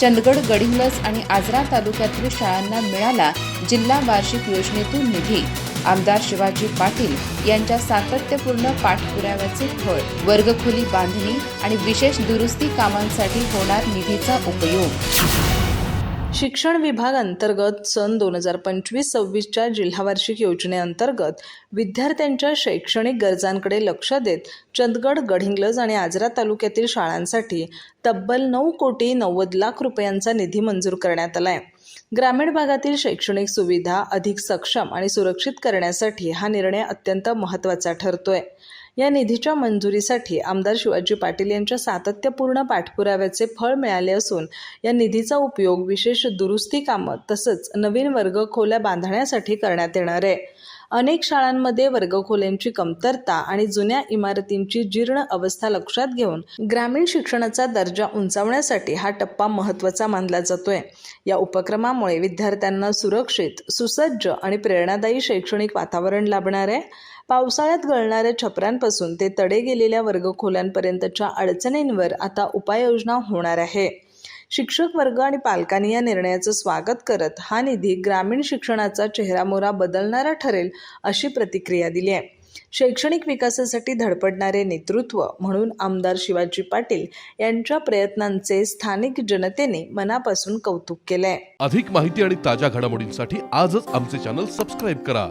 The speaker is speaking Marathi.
चंदगड गडिंग्लज आणि आजरा तालुक्यातील शाळांना मिळाला जिल्हा वार्षिक योजनेतून निधी. आमदार शिवाजी पाटील यांच्या सातत्यपूर्ण पाठपुराव्याचे फळ वर्गखोली बांधणी आणि विशेष दुरुस्ती कामांसाठी होणार निधीचा उपयोग. शिक्षण विभाग अंतर्गत सन दोन हजार पंचवीस सव्वीसच्या जिल्हा वार्षिक योजनेअंतर्गत विद्यार्थ्यांच्या शैक्षणिक गरजांकडे लक्ष देत चंदगड गडहिंग्लज आणि आजरा तालुक्यातील शाळांसाठी तब्बल नऊ कोटी नव्वद लाख रुपयांचा निधी मंजूर करण्यात आला आहे ग्रामीण भागातील शैक्षणिक सुविधा अधिक सक्षम आणि सुरक्षित करण्यासाठी हा निर्णय अत्यंत महत्त्वाचा ठरतोय. या निधीच्या मंजुरीसाठी आमदार शिवाजी पाटील यांच्या सातत्यपूर्ण पाठपुराव्याचे फळ मिळाले असून या निधीचा उपयोग विशेष दुरुस्ती कामं तसंच नवीन वर्ग खोल्या बांधण्यासाठी करण्यात येणार आहे. अनेक शाळांमध्ये वर्गखोल्यांची कमतरता आणि जुन्या इमारतींची जीर्ण अवस्था लक्षात घेऊन ग्रामीण शिक्षणाचा दर्जा उंचावण्यासाठी हा टप्पा महत्त्वाचा मानला जातोय. या उपक्रमामुळे विद्यार्थ्यांना सुरक्षित सुसज्ज आणि प्रेरणादायी शैक्षणिक वातावरण लाभणार आहे. पावसाळ्यात गळणाऱ्या छपरांपासून ते तडे गेलेल्या वर्गखोल्यांपर्यंतच्या अडचणींवर आता उपाययोजना होणार आहे. शिक्षक वर्ग आणि पालकांनी या निर्णयाचं स्वागत करत हा निधी ग्रामीण शिक्षणाचा चेहरामोहरा बदलणारा ठरेल अशी प्रतिक्रिया दिली आहे. शैक्षणिक विकासासाठी धडपडणारे नेतृत्व म्हणून आमदार शिवाजी पाटील यांच्या प्रयत्नांचे स्थानिक जनतेने मनापासून कौतुक केलंय. अधिक माहिती आणि ताज्या घडामोडींसाठी आजच आमचे चॅनल सबस्क्राईब करा.